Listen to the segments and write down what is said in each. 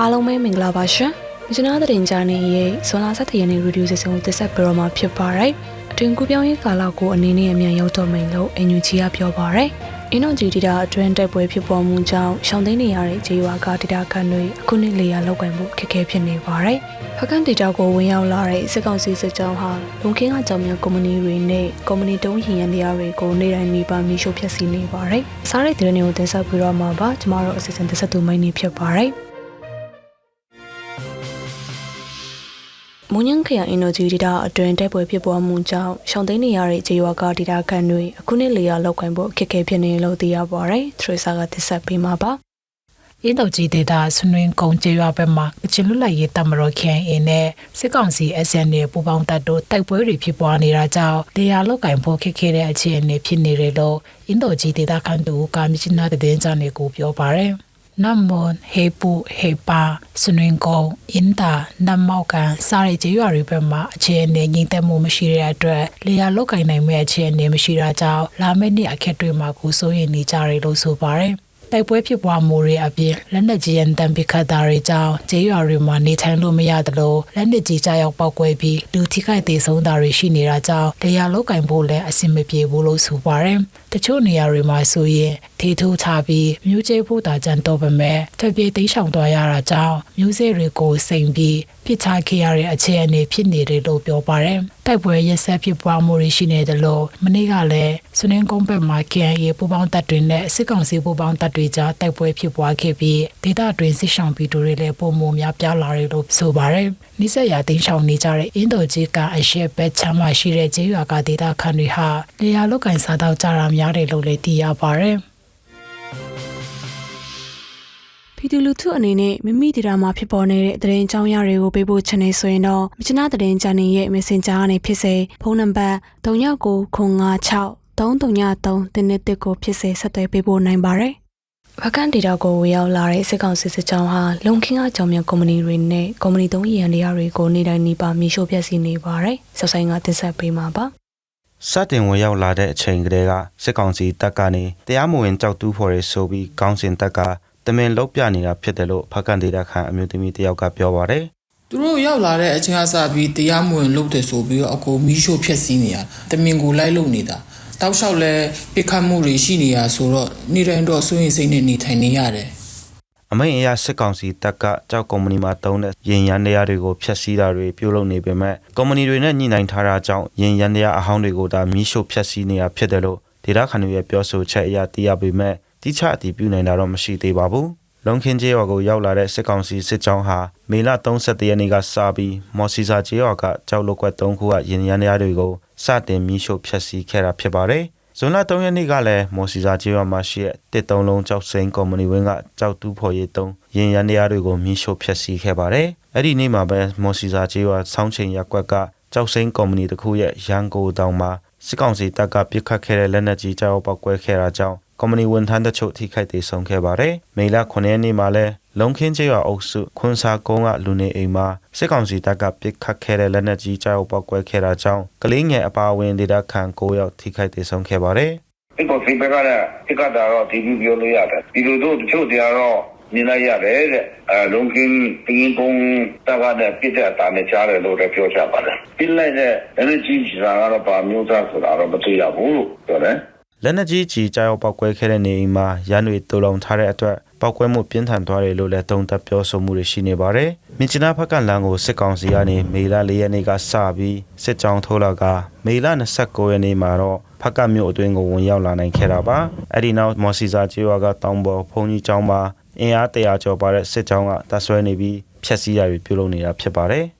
အားလုံးပဲမင်္ဂလာပါရှင်။ကျွန်တော်တဲ့တင်ကြနေရဲ့ဇွန်လ7ရက်နေ့ရေဒီယိုစီစဉ်ကိုတက်ဆက်ပြတော့မှာဖြစ်ပါတယ်။အတွင်ကူပြောင်းရေးကာလကိုအနေနဲ့အမြန်ရောက်တော့မယ်လို့အန်ယူဂျီကပြောပါရယ်။အင်းတို့ဂျီတီတာအတွင်းတက်ပွဲဖြစ်ပေါ်မှုကြောင့်ရှောင်းသိမ်းနေရတဲ့ဂျီဝါကဒေတာခန့်တွေအခုနှစ်လေယာလောက်ကန်မှုခက်ခဲဖြစ်နေပါရယ်။ဖကန်ဒေတာကိုဝင်ရောက်လာတဲ့စစ်ကောင်စီစစ်ကြောင်းဟာလုံခင်းကကြောင်မြန်ကုမ္ပဏီတွေနဲ့ကုမ္ပဏီတုံးရင်ရန်တရားတွေကိုနေတိုင်းနေပါမီရှို့ဖျက်ဆီးနေပါရယ်။စားတဲ့တဲ့တွေကိုတင်ဆက်ပြီးတော့မှာပါကျမတို့အစီအစဉ်တက်ဆက်သူမိုင်းနေဖြစ်ပါရယ်။ မွန်ညံခရိုင်အင်နိုဂျီဒေတာအတွင်းတိုက်ပွဲဖြစ်ပွားမှုကြောင့်ရှောင်းသိမ်းနေရတဲ့ဂျေဝါကဒေတာခန့်တွေအခုနှစ်လေယာလောက်ကိုင်းဖို့အခက်အခဲဖြစ်နေလို့သိရပါရယ်။ထရီဆာကတက်ဆက်ပေးမှာပါ။အင်းတော်ကြီးဒေတာဆွနွင်းကုံကျေးရွာဘက်မှာကချင်လွတ်လပ်ရေးတပ်မတော် KNA နဲ့စစ်ကောင်စီ SN နဲ့ပူးပေါင်းတပ်တို့တိုက်ပွဲတွေဖြစ်ပွားနေတာကြောင့်လေယာလောက်ကင်ဖို့ခက်ခဲတဲ့အခြေအနေဖြစ်နေတယ်လို့အင်းတော်ကြီးဒေတာခန့်တူကာမချနာတဲ့တင်ကြနေကိုပြောပါရယ် နမ်မွန်ဟေပူဟေပါဆွနွင်းကုံအင်းတာနမ်မောက်ကန်စားတဲ့ကျေးရွာတွေဘက်မှာအခြေအနေငြိမ်သက်မှုမရှိတဲ့အတွက်လေယာလောက်ကင်နိုင်မဲ့အခြေအနေမရှိတာကြောင့်လာမယ့်နှစ်အခက်တွေမှာကိုစိုးရိမ်နေကြတယ်လို့ဆိုပါရယ်တိုက်ပွဲဖြစ်ပွားမှုတွေအပြင်လက်နက်ကြီးရန်တံပစ်ခတ်တာတွေကြောင့်ကျေးရွာတွေမှာနေထိုင်လို့မရသလိုလက်နက်ကြီးကြားရောက်ပောက်ကွဲပြီးလူထိခိုက်ဒေဆုံးတာတွေရှိနေတာကြောင့်တရားလောက်ကင်ဖို့လည်းအဆင်မပြေဘူးလို့ဆိုပါတယ်။ တချို့နေရာတွေမှာဆိုရင်ထေထိုးချပြီးမျိုးကျဲဖို့တာကြံတော့ပေမဲ့ထပ်ပြေးတိတ်ဆောင်သွားရတာကြောင့်မျိုးစေ့တွေကိုစိန်ပြီးပြစ်ချခဲ့ရတဲ့အခြေအနေဖြစ်နေတယ်လို့ပြောပါတယ်။တိုက်ပွဲရက်ဆက်ဖြစ်ပွားမှုတွေရှိနေတယ်လို့မနေ့ကလည်းစနင်းကုန်းဘက်မှာ KNA ပူပေါင်းတပ်တွေနဲ့စစ်ကောင်စီပူပေါင်းတပ်တွေကြားတိုက်ပွဲဖြစ်ပွားခဲ့ပြီးဒေသတွင်းစစ်ဆောင်ပြည်သူတွေလည်းပုံမှုများပြားလာတယ်လို့ဆိုပါတယ်။နိဆက်ရတင်းဆောင်နေကြတဲ့အင်းတော်ကြီးကအရှက်ဘက်ချမ်းမှရှိတဲ့ကျေးရွာကဒေသခံတွေဟာနေရာလောက်ကင်စားတော့ကြတာများတယ်လို့လည်းသိရပါတယ်။ပြည်သူလူထုအနေနဲ့မိမိဒေတာမှာဖြစ်ပေါ်နေတဲ့သတင်းအကြောင်းအရာတွေကိုပေးပို့ချင်နေဆိုရင်တော့မချနာသတင်းချန်နယ်ရဲ့ Messenger ကနေဖြစ်စေဖုန်းနံပါတ်3996 333တင်းနဲ့တစ်ကိုဖြစ်စေဆက်သွယ်ပေးပို့နိုင်ပါတယ်။ဗကန်ဒေတာကိုဝေရောက်လာတဲ့စစ်ကောင်စစ်စစ်ကြောင်းဟာလုံခင်းကကြောင်မြန်ကုမ္ပဏီတွေနဲ့ကုမ္ပဏီသုံးရန်တရားတွေကိုနေတိုင်းနေပါမီရှို့ဖျက်ဆီးနေပါတယ်။ဆက်ဆိုင်ကတင်ဆက်ပေးမှာပါ။ စတင်ဝင်ရောက်လာတဲ့အချိန်ကလေးကစစ်ကောင်စီတပ်ကနေတရားမဝင်ကြောက်တူးဖော်ရဲဆိုပြီးကောင်းစင်တပ်ကတမင်လုတ်ပြနေတာဖြစ်တယ်လို့ဖကန်ဒေတာခန်အမျိုးသမီးတယောက်ကပြောပါတယ်သူတို့ရောက်လာတဲ့အချိန်ကစပြီးတရားမဝင်လုပ်တယ်ဆိုပြီးတော့အကိုမီးရှို့ဖျက်ဆီးနေရတမင်ကိုလိုက်လုပ်နေတာတောက်လျှောက်လဲပြစ်ခတ်မှုတွေရှိနေရဆိုတော့နေတိုင်းတော့စိုးရင်စိတ်နဲ့နေထိုင်နေရတယ် အမိန်အရာစစ်ကောင်စီတပ်ကကြောက်ကုမ္ပဏီမှာတုံးတဲ့ရင်ရန်တရားတွေကိုဖျက်ဆီးတာတွေပြုလုပ်နေပေမဲ့ကုမ္ပဏီတွေနဲ့ညှိနှိုင်းထားတာကြောင့်ရင်ရန်တရားအဟောင်းတွေကိုဒါမီးရှို့ဖျက်ဆီးနေတာဖြစ်တယ်လို့ဒေတာခန်တွေရဲ့ပြောဆိုချက်အရသိရပေမဲ့တိကျအတည်ပြုနိုင်တာတော့မရှိသေးပါဘူး။လုံခင်းကျေးရွာကိုရောက်လာတဲ့စစ်ကောင်စီစစ်ကြောင်းဟာမေလ31ရက်နေ့ကစပြီးမော်စီစာကျေးရွာကကြောက်လုတ်ကွက်3ခုကရင်ရန်တရားတွေကိုစတင်မီးရှို့ဖျက်ဆီးခဲ့တာဖြစ်ပါတယ်။ ဇွန်လ3ရက်နေ့ကလည်းမော်စီစာကျေးရွာမှာရှိတဲ့တစ်တုံးလုံးကြောက်စိန်ကုမ္ပဏီဝင်းကကြောက်တူးဖော်ရေးတုံးရင်ရန်တရားတွေကိုမီးရှို့ဖျက်ဆီးခဲ့ပါတယ်။အဲ့ဒီနေ့မှာပဲမော်စီစာကျေးရွာဆောင်းချိန်ရက်ကွက်ကကြောက်စိန်ကုမ္ပဏီတစ်ခုရဲ့ရန်ကိုတောင်မှာစစ်ကောင်စီတပ်ကပစ်ခတ်ခဲ့တဲ့လက်နက်ကြီးကြောက်ပောက်ကွဲခဲ့တာကြောင့် ကုမ္ပဏီဝန်ထမ်းတချို့ထိခိုက်ဒေဆုံးခဲ့ပါတယ်။မေလ9ရက်နေ့မှာလဲလုံခင်းကျေးရွာအုပ်စုခွန်စာကုန်းကလူနေအိမ်မှာစစ်ကောင်စီတပ်ကပစ်ခတ်ခဲ့တဲ့လက်နက်ကြီးကြောက်ပောက်ကွဲခဲ့တာကြောင့်ကလေးငယ်အပါအဝင်ဒေသခံ9ယောက်ထိခိုက်ဒေဆုံးခဲ့ပါတယ်။ဒီကိုဖိဘကလည်းဒီကတာတော့ဒီလိုပြောလို့ရတယ်ဒီလိုတို့တချို့တရားတော့မြင်လိုက်ရတယ်တဲ့အဲလုံကင်းတင်းပုံတကားတဲ့ပြစ်တဲ့အတာနဲ့ကြားတယ်လို့လည်းပြောကြပါတယ်ပြစ်လိုက်တဲ့ energy ဆိုတာကတော့ဗာမျိုးသားဆိုတာတော့မသိရဘူးလို့ပြောတယ် လက်နက်ကြီးကြီးကြောက်ပောက်ကွဲခဲ့တဲ့နေအိမ်မှာရန်တွေတူလုံထားတဲ့အတွက်ပောက်ကွဲမှုပြင်းထန်သွားတယ်လို့လည်းတုံ့တက်ပြောဆိုမှုတွေရှိနေပါတယ်။မြစ်ချနာဖက်ကလန်ကိုစစ်ကောင်စီကနေမေလ၄ရက်နေ့ကစပြီးစစ်ကြောင်းထိုးလာကမေလ29ရက်နေ့မှာတော့ဖက်ကမြို့အတွင်းကိုဝင်ရောက်လာနိုင်ခဲ့တာပါ။အဲ့ဒီနောက်မော်စီစာကျေးရွာကတောင်ပေါ်ဘုံကြီးကျောင်းမှာအင်အားတရာကျော်ပါတဲ့စစ်ကြောင်းကတပ်ဆွဲနေပြီးဖျက်ဆီးရပြီးပြုလုပ်နေတာဖြစ်ပါတယ်။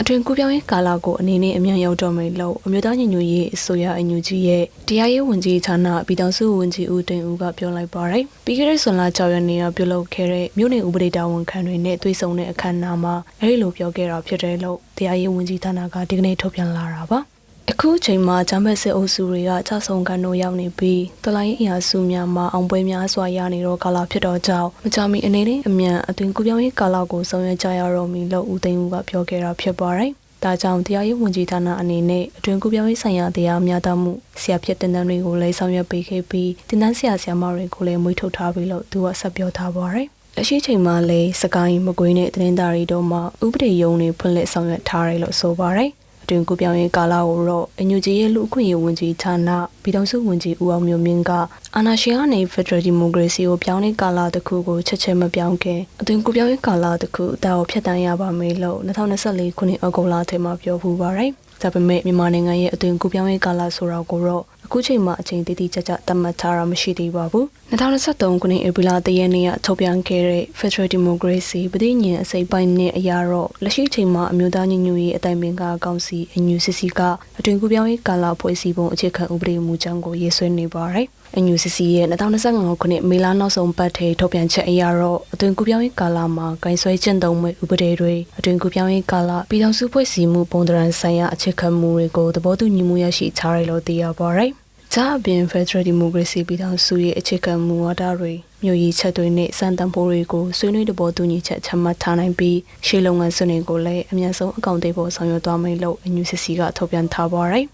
အတွင်ကူပြောင်းရေးကာလာကိုအနေနဲ့အမြန်ရောက်တော့မယ်လို့အမျိုးသားညီညွတ်ရေးအစိုးရအညူကြီးရဲ့တရားရေးဝန်ကြီးဌာနပြည်ထောင်စုဝန်ကြီးဦးတင်ဦးကပြောလိုက်ပါတယ်။ပြီးခဲ့တဲ့ဇွန်လ6ရက်နေ့ကပြုလုပ်ခဲ့တဲ့မြို့နယ်ဥပဒေတာဝန်ခံတွေနဲ့တွေ့ဆုံတဲ့အခမ်းအနားမှာအဲဒီလိုပြောခဲ့တာဖြစ်တယ်လို့တရားရေးဝန်ကြီးဌာနကဒီကနေ့ထုတ်ပြန်လာတာပါ။ အခုချိန်မှာဂျမ်ဘက်စစ်အုပ်စုတွေကကြဆုံကန်တို့ရောက်နေပြီးတလိုင်းအရာစုများမှာအောင်ပွဲများစွာရနေတော့ကာလာဖြစ်တော့ကြောင့်မကြမီအနေနဲ့အမြန်အတွင်ကူပြောင်းရေးကာလာကိုဆောင်ရွက်ကြရတော့မည်လို့ဦးသိန်းဦးကပြောခဲ့တာဖြစ်ပါတယ်။တဒါကြောင့်တရားရေးဝန်ကြီးဌာနအနေနဲ့အတွင်ကူပြောင်းရေးဆိုင်ရာတရားများတမှုဆရာဖြစ်တင်တန်းတွေကိုလည်းဆောင်ရွက်ပေးခဲ့ပြီးတင်တန်းဆရာဆရာမတွေကိုလည်းမွေးထုတ်ထားပြီးလို့သူကဆက်ပြောထားပါရယ်လက်ရှိချိန်မှာလည်းစကိုင်းမကွေးနဲ့တင်းသားရီတို့မှာဥပဒေယုံတွေဖွင့်လှစ်ဆောင်ရွက်ထားတယ်လို့ဆိုပါရယ် အတွင်ကူပြောင်းရေးကာလကိုတော့အညူကြီးရဲ့လူအခွင့်အရေးဝန်ကြီးဌာနပြည်ထောင်စုဝန်ကြီးဦးအောင်မျိုးမြင့်ကအာဏာရှင်ကနေ Federal Democracy ကိုပြောင်းလဲကာလတစ်ခုကိုချက်ချင်းမပြောင်းခင်အတွင်ကူပြောင်းရေးကာလတစ်ခုအတာကိုဖျက်တမ်းရပါမယ်လို့2024ခုနှစ်ဩဂုတ်လထဲမှာပြောဖူးပါရယ်ဒါပေမဲ့မြန်မာနိုင်ငံရဲ့အတွင်ကူပြောင်းရေးကာလဆိုတာကိုတော့အခုချိန်မှာအချိန်တည်တည်ကြကြသတ်မှတ်ထားတာမရှိသေးပါဘူး 2023ခုနှစ်ဧပြီလ3ရက်နေ့ကထုတ်ပြန်ခဲ့တဲ့ Federal Democracy ပြည်ညင်အစိပ်ပိုင်းနဲ့အရာတော့လက်ရှိချိန်မှာအမျိုးသားညီညွတ်ရေးအတိုင်းပင်ကကောင်စီအညူစစ်စီကအတွင်ကူပြောင်းရေးကာလဖွဲ့စည်းပုံအခြေခံဥပဒေမူကြမ်းကိုရေးဆွဲနေပါတယ်။ NUCC ရဲ့2025ခုနှစ်မေလနောက်ဆုံးပတ်ထဲထုတ်ပြန်ချက်အရတော့အတွင်ကူပြောင်းရေးကာလမှာဂိုင်းဆွဲကျင့်သုံးမှုဥပဒေတွေအတွင်ကူပြောင်းရေးကာလပြည်ထောင်စုဖွဲ့စည်းမှုပုံသဏ္ဍာန်ဆိုင်ရာအခြေခံမူတွေကိုသဘောတူညီမှုရရှိထားတယ်လို့သိရပါတယ်။ ဂျာအပြင် Federal Democracy ပြည်ထောင်စုရဲ့အခြေခံမူဝါဒတွေမြို့ရည်ချက်တွေနဲ့စံတန်ဖိုးတွေကိုဆွေးနွေးတဘောတူညီချက်ချမှတ်ထားနိုင်ပြီးရှေ့လုပ်ငန်းစဉ်တွေကိုလည်းအများဆုံးအကောင့်တွေပေါ်ဆောင်ရွက်သွားမယ်လို့ NUCC ကထုတ်ပြန်ထားပါတယ်။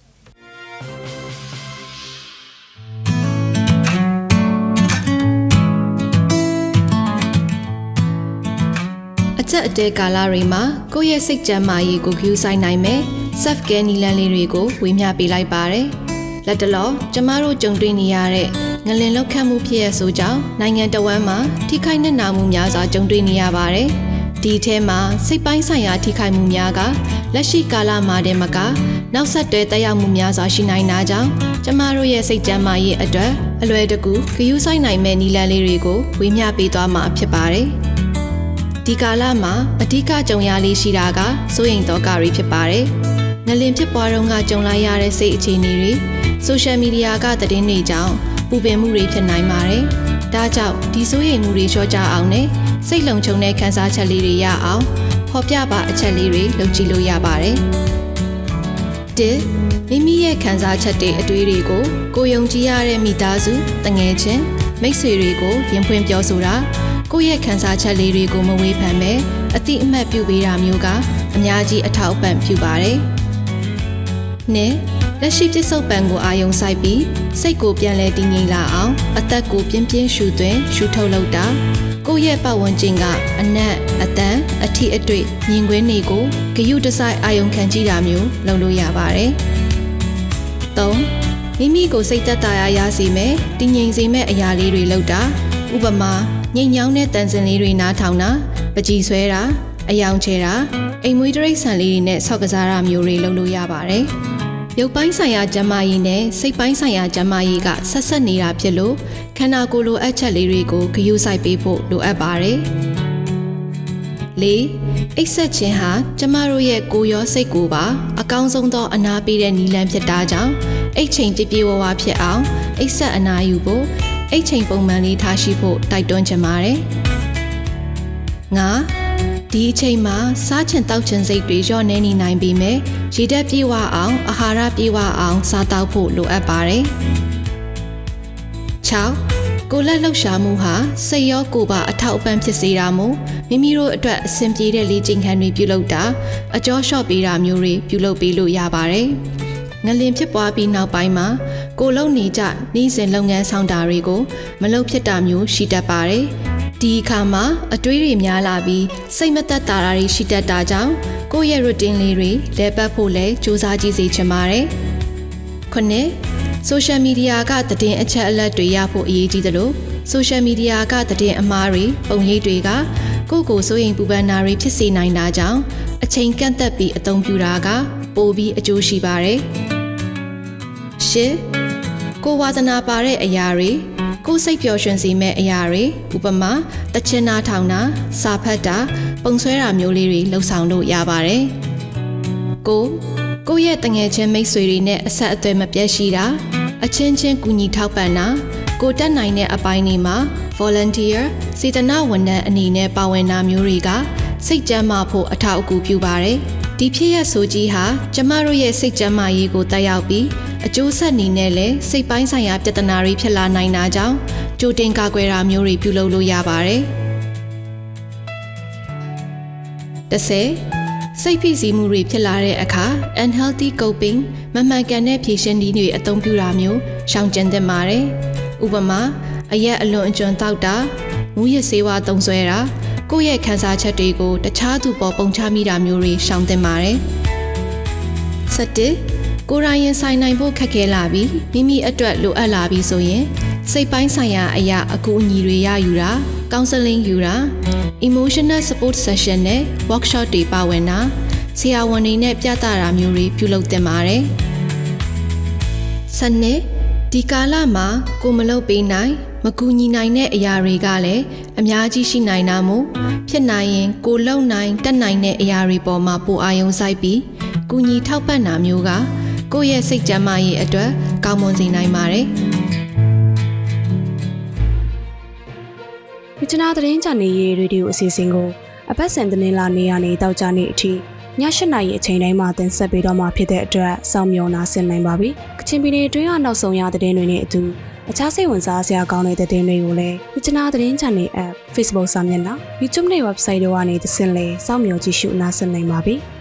အချက်အတဲကာလတွေမှာကိုယ့်ရဲ့စိတ်ကြမ်းမာရေးကိုဂရုစိုက်နိုင်မယ် self care နည်းလမ်းလေးတွေကိုဝေမျှပေးလိုက်ပါတယ်။ လက်တလောကျမတို့ကြုံတွေ့နေရတဲ့ငလင်လောက်ခတ်မှုဖြစ်ရဆိုကြောင်းနိုင်ငံတော်ဝန်မှာထိခိုက်နစ်နာမှုများစွာကြုံတွေ့နေရပါတယ်။ဒီထဲမှာစိတ်ပိုင်းဆိုင်ရာထိခိုက်မှုများကလက်ရှိကာလမှာတည်းမကနောက်ဆက်တွဲတက်ရောက်မှုများစွာရှိနိုင်တာကြောင့်ကျမတို့ရဲ့စိတ်ကြမ်းမာရေးအတွက်အလွယ်တကူဂရုစိုက်နိုင်မဲ့နည်းလမ်းလေးတွေကိုဝေမျှပေးသွားမှာဖြစ်ပါတယ်။ဒီကာလမှာအဓိကကြုံရလေးရှိတာကစိုးရိမ်တော့ကတွေဖြစ်ပါတယ်။ငလင်ဖြစ်ပွားတော့ကကြုံလိုက်ရတဲ့စိတ်အခြေအနေတွေ ဆိုရှယ်မီဒီယာကသတင်းတွေကြောင့်ပူပင်မှုတွေဖြစ်နိုင်ပါတယ်။ဒါကြောင့်ဒီစိုးရိမ်မှုတွေလျှော့ချအောင်နဲ့စိတ်လုံခြုံတဲ့ခံစားချက်လေးတွေရအောင်ဖော်ပြပါအချက်လေးတွေလုပ်ကြည့်လို့ရပါတယ်။တစ်မိမိရဲ့ခံစားချက်တွေအတွေးတွေကိုကိုယုံကြည်ရတဲ့မိသားစုတငယ်ချင်းမိတ်ဆွေတွေကိုရင်ဖွင့်ပြောဆိုတာကိုယ့်ရဲ့ခံစားချက်လေးတွေကိုမဝေဖန်ပဲအတိအမှတ်ပြုပေးတာမျိုးကအများကြီးအထောက်အပံ့ပြုပါတယ်။နှစ် လက်ရှိပြစ္ဆုတ်ပံကိုအာယုံစိုက်ပြီးစိတ်ကိုပြန်လဲတည်ငြိမ်လာအောင်အသက်ကိုပြင်းပြင်းရှူသွင်းရှူထုတ်လုပ်တာကိုယ့်ရဲ့ပတ်ဝန်းကျင်ကအနက်အတန်အထီအတွေ့မြင်ကွင်းတွေကိုဂယုတစိုက်အာယုံခံကြည့်တာမျိုးလုပ်လို့ရပါတယ်။၃မိမိကိုစိတ်သက်သာရာရစေမယ်တည်ငြိမ်စေမယ့်အရာလေးတွေလုပ်တာဥပမာငိမ့်ညောင်းတဲ့တန်စင်လေးတွေနားထောင်တာပကြည်ဆွဲတာအယောင်ချဲတာအိမ်မွေးတရိတ်ဆန်လေးတွေနဲ့ဆော့ကစားတာမျိုးတွေလုပ်လို့ရပါတယ်။ ရုပ်ပိုင်းဆိုင်ရာကျန်းမာရေးနဲ့စိတ်ပိုင်းဆိုင်ရာကျန်းမာရေးကဆက်ဆက်နေတာဖြစ်လို့ခန္ဓာကိုယ်လိုအပ်ချက်လေးတွေကိုဂရုစိုက်ပေးဖို့လိုအပ်ပါတယ်။၄အိတ်ဆက်ခြင်းဟာကျမတို့ရဲ့ကိုယ်ရောစိတ်ကိုပါအကောင်းဆုံးသောအနာပေးတဲ့နည်းလမ်းဖြစ်တာကြောင့်အိတ်ချိန်ပြပြဝဝဖြစ်အောင်အိတ်ဆက်အနာယူဖို့အိတ်ချိန်ပုံမှန်လေးထားရှိဖို့တိုက်တွန်းချင်ပါတယ်။ငါ ဒီအချိန်မှာစားချင်တောက်ချင်စိတ်တွေလျော့နေနေနိုင်ပေမဲ့ရေဓာတ်ပြေဝအောင်အာဟာရပြေဝအောင်စားတောက်ဖို့လိုအပ်ပါတယ်။6ကိုလက်လှုပ်ရှားမှုဟာစိတ်ရောကိုယ်ပါအထောက်အပံ့ဖြစ်စေတာမို့မိမိတို့အတွက်အဆင်ပြေတဲ့လေ့ကျင့်ခန်းတွေပြုလုပ်တာအကျော်လျှော့ပေးတာမျိုးတွေပြုလုပ်ပေးလို့ရပါတယ်။ငလင်ဖြစ်ပွားပြီးနောက်ပိုင်းမှာကိုလုံနေကြနှီးစင်လုပ်ငန်းဆောင်တာတွေကိုမလုပ်ဖြစ်တာမျိုးရှိတတ်ပါတယ်။ ဒီအခါမှာအတွေးတွေများလာပြီးစိတ်မသက်သာတာတွေရှိတတ်တာကြောင့်ကိုယ့်ရဲ့ routine လေးတွေလဲပတ်ဖို့လဲစူးစမ်းကြည့်စေချင်ပါတယ်။ခုနှစ်ဆိုရှယ်မီဒီယာကသတင်းအချက်အလက်တွေရဖို့အရေးကြီးတယ်လို့ဆိုရှယ်မီဒီယာကသတင်းအမှားတွေပုံရိပ်တွေကကိုယ့်ကိုယ်စိုးရိမ်ပူပန်တာတွေဖြစ်စေနိုင်တာကြောင့်အချိန်ကန့်သက်ပြီးအသုံးပြုတာက ပိုပြီးအကျိုးရှိပါတယ်။ရှစ်ကိုဝါသနာပါတဲ့အရာတွေ ကိုစိတ်ပျော်ရွှင်စေမဲ့အရာတွေဥပမာတချင်နာထောင်တာစာဖတ်တာ ပုံဆွဲတာမျိုးလေးတွေလှုပ်ဆောင်လို့ရပါတယ်။ကိုကိုယ့်ရဲ့တငယ်ချင်းမိတ်ဆွေတွေနဲ့အဆက်အသွယ်မပြတ်ရှိတာအချင်းချင်းကူညီထောက်ပံ့တာကိုတက်နိုင်တဲ့အပိုင်းတွေမှာ volunteer စေတနာဝန်ထမ်းအနေနဲ့ပါဝင်တာမျိုးတွေကစိတ်ကြမ်းမာဖို့အထောက်အကူပြုပါတယ်။ဒီဖြစ်ရဆိုကြီးဟာကျမတို့ရဲ့စိတ်ကြမ်းမာရေးကိုတက်ရောက်ပြီး အကျိုးဆက်အနေနဲ့လည်းစိတ်ပိုင်းဆိုင်ရာပြဿနာတွေဖြစ်လာနိုင်တာကြောင့်ကြိုတင်ကာကွယ်တာမျိုးတွေပြုလုပ်လို့ရပါတယ်။30စိတ်ဖိစီးမှုတွေဖြစ်လာတဲ့အခါ unhealthy coping မမှန်ကန်တဲ့ဖြေရှင်းနည်းတွေအသုံးပြုတာမျိုးရှောင်ကျဉ်သင့်ပါတယ်။ဥပမာအရက်အလွန်အကျွံတောက်တာမူရစ်ဆေးဝါးသုံးစွဲတာကိုယ့်ရဲ့ခံစားချက်တွေကိုတခြားသူပေါ်ပုံချမိတာမျိုးတွေရှောင်သင့်ပါတယ်။ဆက်တစ် ကိုယ်တိုင်ရင်ဆိုင်နိုင်ဖို့ခက်ခဲလာပြီးမိမိအတွက်လိုအပ်လာပြီးဆိုရင်စိတ်ပိုင်းဆိုင်ရာအရာအကူအညီတွေရယူတာ counseling ယူတာ emotional support session နဲ့ workshop တွေပါဝင်တာဆရာဝန်တွေနဲ့ပြသတာမျိုးတွေပြုလုပ်သင့်ပါတယ်။ဆက်နှစ်ဒီကာလမှာကိုမလုပ်ပေးနိုင် မကူညီနိုင်တဲ့အရာတွေကလည်းအများကြီးရှိနိုင်တာမို့ဖြစ်နိုင်ရင်ကိုလုံနိုင်တက်နိုင်တဲ့အရာတွေပေါ်မှာပိုအာရုံစိုက်ပြီးကူညီထောက်ပံ့တာမျိုးက ကိုယ့်ရဲ့စိတ်ကျန်းမာရေးအတွက်ကောင်းမွန်စေနိုင်ပါတယ်။မြချနာသတင်းချန်နယ်ရဲ့ရေဒီယိုအစီအစဉ်ကိုအပတ်စဉ်သတင်းလာနေရနေတောက်ကြနေအထိည၈နာရီအချိန်တိုင်းမှာတင်ဆက်ပေးတော့မှာဖြစ်တဲ့အတွက်စောင့်မျှော်နာဆင်နိုင်ပါပြီ။ကချင်ပြည်နယ်အတွင်းကနောက်ဆုံးရသတင်းတွေနဲ့အတူအခြားစိတ်ဝင်စားစရာကောင်းတဲ့သတင်းတွေကိုလည်းမြချနာသတင်းချန်နယ် app Facebook စာမျက်နှာ YouTube နဲ့ website တို့ကနေသင်လဲစောင့်မျှော်ကြည့်ရှုနားဆင်နိုင်ပါပြီ။